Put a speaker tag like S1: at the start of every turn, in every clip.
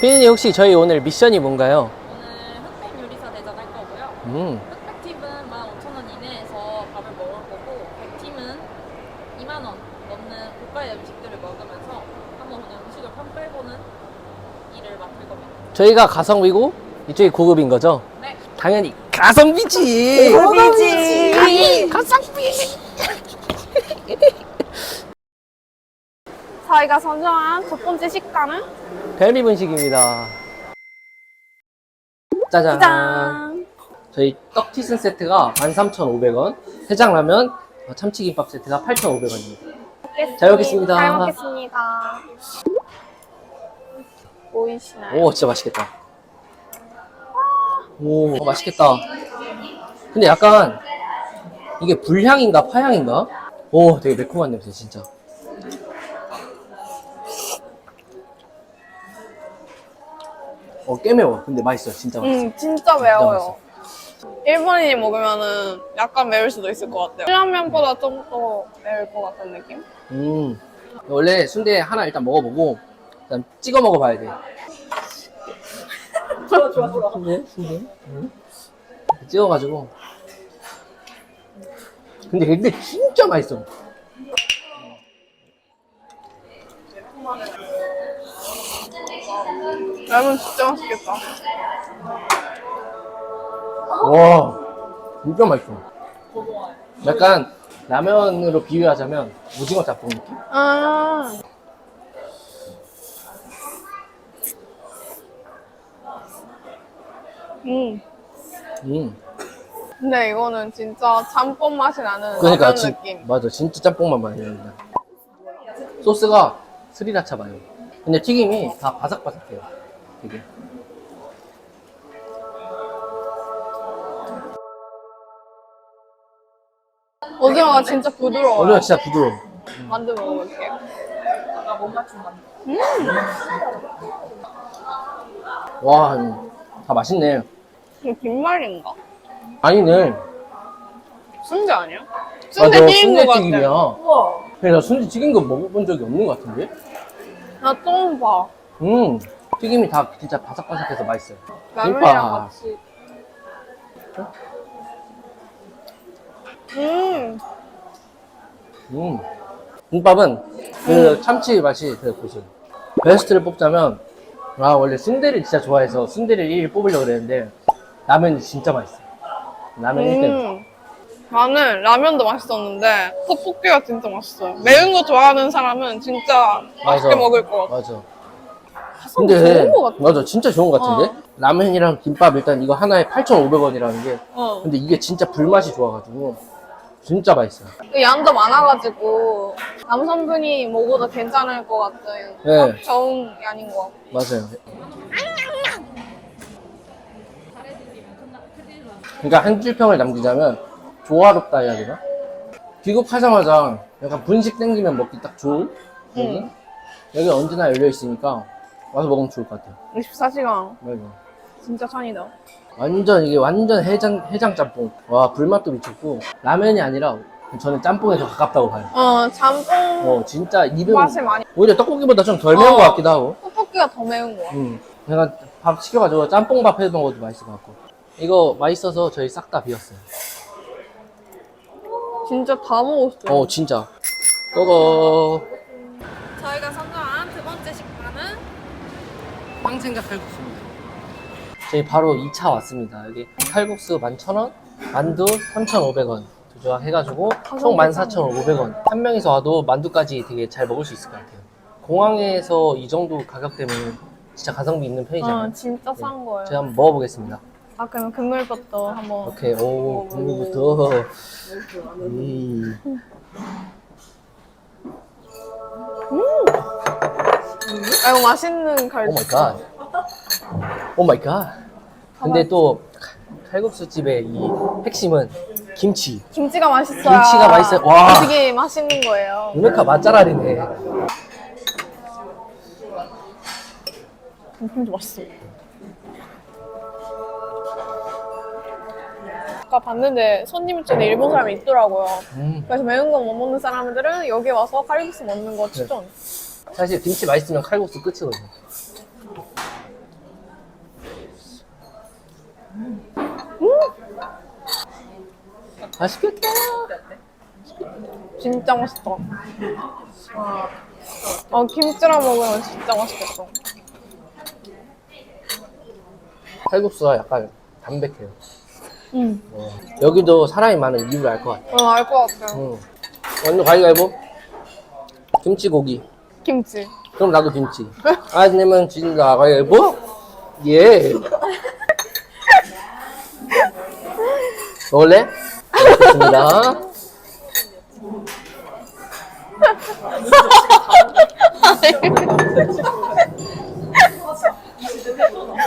S1: 피디님 혹시 저희 오늘 미션이 뭔가요?
S2: 오늘 흑백 요리사 대전 할 거고요.
S1: 음,
S2: 흑백 팀은 15,000원 이내에서 밥을 먹을 거고, 백 팀은 2만 원 넘는 고가의 음식들을 먹으면서 한번 오늘 음식을 평가해보는 일을 맡을 겁니다.
S1: 저희가 가성비고 이쪽이 고급인 거죠?
S2: 네.
S1: 당연히 가성비지.
S3: 고급이지.
S1: 가성비.
S3: 저희가 선정한 첫 번째 식단은
S1: 별미 분식입니다. 짜잔.
S3: 짠.
S1: 저희 떡튀순 세트가 13,500원, 해장라면, 어, 참치김밥 세트가 8,500원입니다. 잘 먹겠습니다.
S3: 잘 먹겠습니다. 보이시나요?
S1: 오, 진짜 맛있겠다. 오, 어, 맛있겠다. 근데 약간 이게 불향인가 파향인가? 오, 되게 매콤한 냄새 진짜. 어, 꽤 매워. 근데 맛있어. 진짜 맛있어.
S3: 음, 진짜 매워요. 일본인이 먹으면은 약간 매울 수도 있을 것 같아요. 라면보다 좀 더 매울 것 같은 느낌?
S1: 음. 원래 순대 하나 일단 먹어보고 일단 찍어 먹어봐야 돼. 좋아 좋아 좋아. 순대 순대. 음. 찍어가지고. 근데 근데 진짜 맛있어.
S3: 라면 진짜 맛있겠다.
S1: 와, 진짜 맛있어. 약간 라면으로 비유하자면 오징어 짬뽕 느낌?
S3: 아. 음.
S1: 음.
S3: 근데 이거는 진짜 짬뽕 맛이 나는
S1: 그러니까
S3: 라면
S1: 진,
S3: 느낌.
S1: 맞아, 진짜 짬뽕만 많이 납니다. 소스가 스리라차 마요. 근데 튀김이 다 바삭바삭해요. 되게.
S3: 오징어가 진짜 부드러워요.
S1: 오징어 진짜 부드러워.
S3: 만두 먹어볼게요.
S1: 와, 음, 다 맛있네.
S3: 이거 빈말인가?
S1: 아니네.
S3: 순대 아니야?
S1: 맞아,
S3: 순대 튀긴 거 같아.
S1: 순대튀김이야. 그래서 순대 튀긴 거 먹어본 적이 없는 것 같은데?
S3: 나좀 봐.
S1: 음, 튀김이 다 진짜 바삭바삭해서 맛있어요.
S3: 라면이랑
S1: 김밥.
S3: 같이. 음,
S1: 음. 김밥은 그 참치 맛이 되게 고소해요. 베스트를 뽑자면, 아, 원래 순대를 진짜 좋아해서 순대를 1위 뽑으려고 그랬는데, 라면이 진짜 맛있어요. 라면 1등.
S3: 음. 나는 라면도 맛있었는데 떡볶이가 진짜 맛있어요. 매운 거 좋아하는 사람은 진짜 맛있게
S1: 맞아.
S3: 먹을 것 같아.
S1: 맞아.
S3: 근데
S1: 근데,
S3: 좋은 것 같아.
S1: 맞아. 진짜 좋은 것 같은데?
S3: 어.
S1: 라면이랑 김밥 일단 이거 하나에 8,500원이라는 게,
S3: 어.
S1: 근데 이게 진짜 불맛이 좋아가지고, 진짜 맛있어요.
S3: 그 양도 많아가지고 남성분이 먹어도 괜찮을 것 같은
S1: 네.
S3: 딱 좋은 양인 것 같고.
S1: 맞아요. 그러니까 한 줄평을 남기자면 조화롭다 해야 되나? 귀국하자마자 약간 분식 땡기면 먹기 딱 좋은 여기
S3: 응.
S1: 여기 언제나 열려 있으니까 와서 먹으면 좋을 것 같아요.
S3: 24시간
S1: 맞아.
S3: 진짜 찬이다.
S1: 완전 이게 완전 해장 해장 짬뽕. 와 불맛도 미쳤고 라면이 아니라 저는 짬뽕에 더 가깝다고 봐요.
S3: 어 짬뽕
S1: 어 진짜 입은
S3: 맛이 많이
S1: 오히려 떡볶이보다 좀 덜 매운
S3: 어.
S1: 것 같기도 하고.
S3: 떡볶이가 더 매운 것 같아.
S1: 음. 내가 밥 시켜가지고 짬뽕 밥 해 먹어도 맛있을 것 같고. 이거 맛있어서 저희 싹 다 비웠어요.
S3: 진짜 다 먹었어요.
S1: 어, 진짜. 고고. 생각 칼국수입니다. 저희 바로 2차 왔습니다. 여기 칼국수 11,000원, 만두 3,500원. 두 조각 해가지고 총 14,500원. 한 명이서 와도 만두까지 되게 잘 먹을 수 있을 것 같아요. 공항에서 이 정도 가격대면 진짜 가성비 있는 편이잖아요.
S3: 어, 진짜 싼 거예요.
S1: 제가 한번 먹어보겠습니다.
S3: 아 그럼 국물부터 한번
S1: 오케이, 오, 국물부터. 음.
S3: 아 이거 맛있는
S1: 오
S3: 갈비.
S1: 마이 갓. 오 마이 갓. 근데 또 칼국수 집의 이 핵심은 김치.
S3: 김치가 맛있어요.
S1: 김치가 맛있어요. 와.
S3: 되게 맛있는 거예요.
S1: 우메카 맛잘알이네.
S3: 김치 맛있어. 아까 봤는데 손님 중에 일본 사람이 있더라고요.
S1: 음.
S3: 그래서 매운 거 못 먹는 사람들은 여기 와서 칼국수 먹는
S1: 네.
S3: 거 추천.
S1: 사실 김치 맛있으면 칼국수 끝이거든요. 맛있겠다.
S3: 진짜 맛있다. 아, 김치랑 먹으면 진짜 맛있겠다.
S1: 칼국수가 약간 담백해요.
S3: 응.
S1: 어. 여기도 사람이 많은 이유를 알 것 같아.
S3: 어, 알 것 같아.
S1: 응. 완전 가위가위보. 김치고기.
S3: 김치.
S1: 그럼 나도 김치. 안 내면 진다. 가위가위보. 예. 먹을래? 알겠습니다.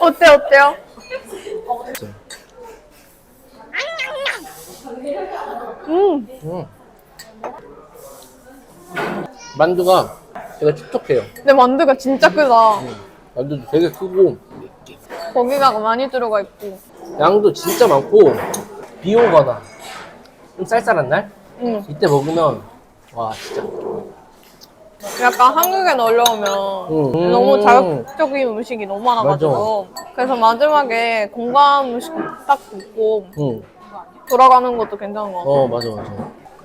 S3: 어때, 어때요? 음,
S1: 음. 만두가 되게 촉촉해요.
S3: 근데 만두가 진짜 크다.
S1: 만두도 되게 크고
S3: 고기가 많이 들어가 있고.
S1: 양도 진짜 많고 비 오거나 좀 쌀쌀한 날
S3: 응.
S1: 이때 먹으면 와 진짜
S3: 약간 한국에 놀러 오면
S1: 음.
S3: 너무
S1: 음.
S3: 자극적인 음식이 너무 많아가지고 그래서 마지막에 건강한 음식 딱 먹고
S1: 응.
S3: 돌아가는 것도 괜찮은 것 같아.
S1: 어 맞아 맞아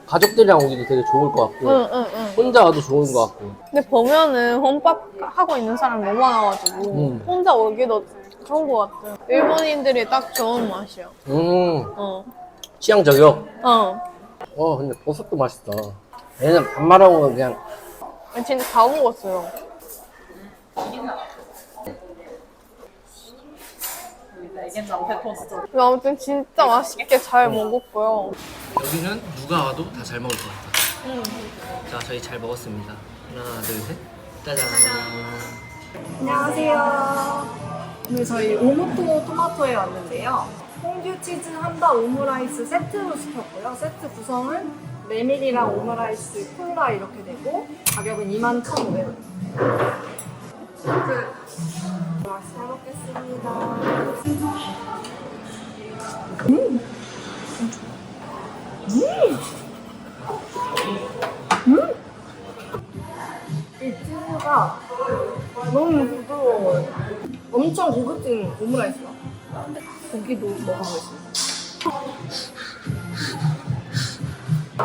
S1: 가족들이랑 오기도 되게 좋을 것 같고
S3: 응, 응, 응.
S1: 혼자 와도 좋은 것 같고
S3: 근데 보면은 혼밥 하고 있는 사람이 너무 많아가지고
S1: 음.
S3: 혼자 오기도 그런 것 같아. 일본인들이 딱 좋은 맛이야.
S1: 음
S3: 어.
S1: 취향 저격
S3: 어.
S1: 어 근데 버섯도 맛있다 얘는 밥 말아먹으면 그냥
S3: 진짜 다 먹었어요.
S2: 알겠나? 100%죠.
S3: 근데 아무튼 진짜 맛있게 잘 먹었고요.
S1: 여기는 누가 와도 다 잘 먹을 것 같아
S3: 응.
S1: 자 저희 잘 먹었습니다 하나 둘 셋 짜잔
S4: 안녕하세요. 오늘 저희 오모토 토마토에 왔는데요. 퐁듀 치즈 함바 오므라이스 세트로 시켰고요. 세트 구성은 메밀이랑 오므라이스, 콜라 이렇게 되고 가격은 21,500원. 세트 잘 먹겠습니다. 이 치즈가 너무 부드러워요. 엄청 고급진 오므라이스다. 고기도 먹어보겠습니다.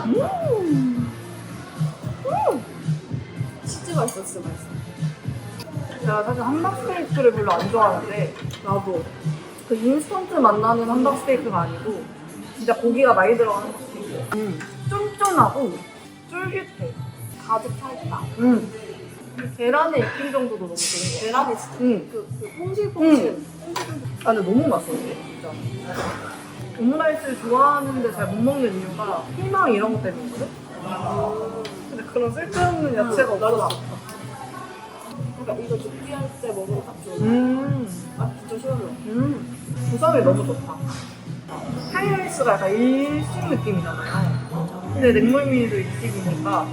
S4: 음! 음! 치즈가 있어, 진짜 맛있어. 제가 사실 함박 스테이크를 별로 안 좋아하는데, 나도 그 인스턴트 맛나는 함박 스테이크가 아니고, 진짜 고기가 많이 들어가는 스테이크. 음. 쫀쫀하고, 쫄깃해. 가득 찰다. 음. 계란의 익힘 정도도 너무 좋은 거 계란이 진짜 응. 그, 그 퐁실퐁실 아 근데 너무 맛있어 이 오므라이스를 좋아하는데 잘 못 먹는 이유가 피망 이런 것 때문이거든? 근데 그런 쓸데없는 야채가 없어서. 그러니까 이거 느끼할 때 먹으면 딱 좋은 음. 아 진짜 시원해 음. 구성이 너무 좋다. 하이라이스가 약간 일식 느낌이잖아요. 근데 냉물미도 일식이니까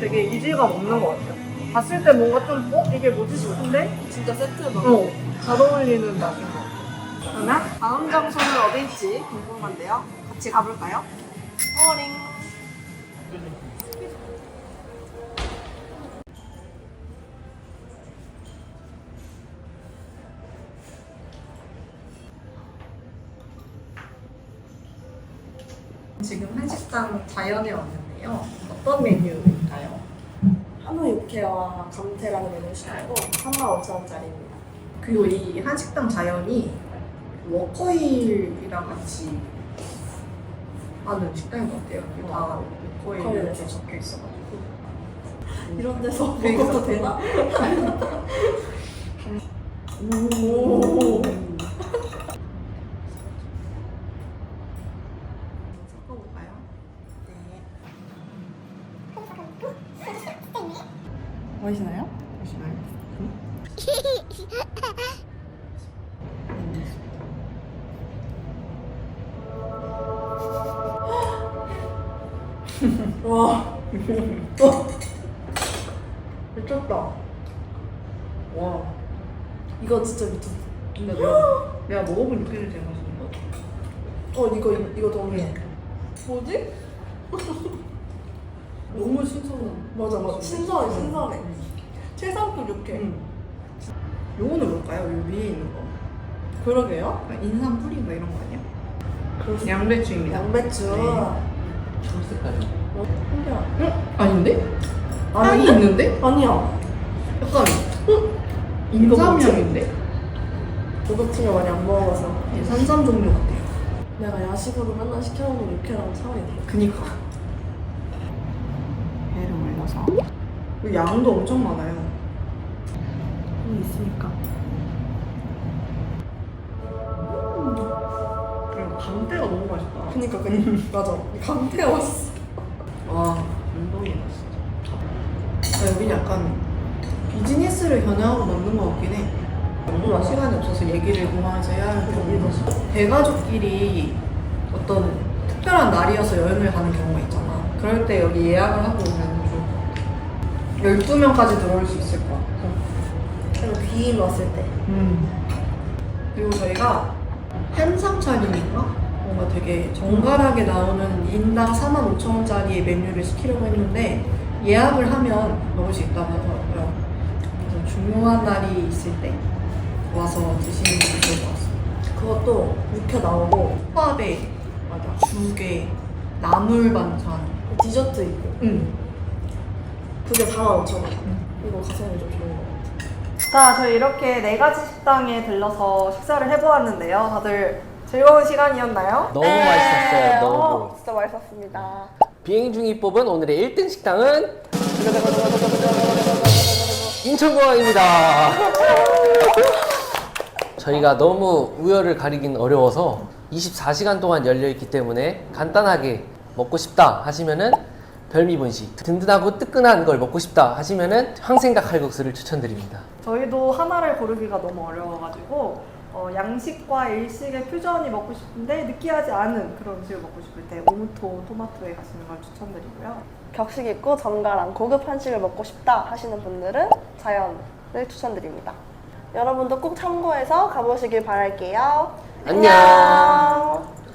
S4: 되게 이질감 없는 것 같아요. 봤을 때 뭔가 좀 어? 이게 뭐지 싶은데?
S2: 진짜 세트 먹
S4: 어, 잘 어울리는 같아요 그러면 다음 장소는 어디일지 궁금한데요 같이 가볼까요? 어링 지금 한식당 자연에 왔는데요 어떤 메뉴일까요?
S5: 한우 육회와 감태라는 메뉴를 시켰고 35,000원짜리입니다.
S4: 그리고 이 한식당 자연이 워커힐이랑 같이 하는 식당인 것 같아요. 이거 다 워커힐 이렇게
S5: 해서.
S4: 적혀 있어가지고.
S5: 이런 데서
S4: 되게
S5: 먹어도
S4: 있어.
S5: 되나?
S4: 오. 섞어볼까요?
S5: 보이시나요?
S4: 보시나요?
S5: 와,
S4: 미쳤다. 와.
S5: 이거 진짜 미쳤어.
S4: 근데 내가, 내가 먹어본 중에 제일 맛있는 거
S5: 어, 이거, 이거, 이거 동의해.
S4: 뭐지? 너무 신선한.
S5: 맞아, 맞아. 신선해, 신선해. 최상급 육회.
S4: 응. 요거는 뭘까요? 요 위에 있는 거.
S5: 그러게요.
S4: 인삼 뿌리인가 이런 거 아니야? 양배추입니다.
S5: 양배추.
S4: 네.
S1: 초록색깔이.
S5: 응? 아닌데? 향이 있는데?
S4: 아니야.
S5: 약간 응? 인삼향인데?
S4: 고급층을 많이 안 먹어서
S5: 예, 산삼 종류 같아요.
S4: 내가 야식으로 맨날 시켜먹는 육회랑 차원이 돼.
S5: 그니까. 배를 올려서. 그 양도 엄청 많아요.
S4: 이 있으니까.
S5: 감태가 너무 맛있다.
S4: 그니까 그니까 맞아. 감태가 맛있어.
S5: 와, 운동이다 진짜. 아, 여긴 약간 비즈니스를 겨냥하고 만든 것 같긴 해. 너무 시간이 없어서 얘기를 그만해서 해야 하는 경우도 대가족끼리 어떤 특별한 날이어서 여행을 가는 경우가 있잖아. 그럴 때 여기 예약을 하고 오면 좋을 것 같아. 12명까지 들어올 수 있을 것 같아.
S4: 그리고 귀인 왔을 때.
S5: 음. 그리고 저희가 한상 차림인가? 뭔가 되게 정갈하게 나오는 인당 45,000원짜리 메뉴를 시키려고 했는데 예약을 하면 먹을 수 있다고 하더라고요. 그래서 중요한 날이 있을 때 와서 드시는 게 좋을 것 같습니다.
S4: 그것도 육회 나오고
S5: 국밥에 맞아. 죽에 나물 반찬.
S4: 디저트 있고
S5: 응.
S4: 그게 45,000원. 이거 가성비 좀 좋은 거 같아.
S6: 자, 저희 이렇게 네 가지 식당에 들러서 식사를 해보았는데요. 다들 즐거운 시간이었나요?
S1: 너무 맛있었어요. 너무.
S6: 어, 진짜 맛있었습니다.
S1: 비행 중이 뽑은 오늘의 1등 식당은 인천공항입니다. 저희가 너무 우열을 가리긴 어려워서 24시간 동안 열려 있기 때문에 간단하게 먹고 싶다 하시면은 별미 분식 든든하고 뜨끈한 걸 먹고 싶다 하시면은 황생각 칼국수를 추천드립니다.
S6: 저희도 하나를 고르기가 너무 어려워가지고 어, 양식과 일식의 퓨전이 먹고 싶은데 느끼하지 않은 그런 음식을 먹고 싶을 때 오무토 토마토에 가시는 걸 추천드리고요.
S7: 격식 있고 정갈한 고급 한식을 먹고 싶다 하시는 분들은 자연을 추천드립니다. 여러분도 꼭 참고해서 가보시길 바랄게요.
S1: 안녕.
S7: 안녕.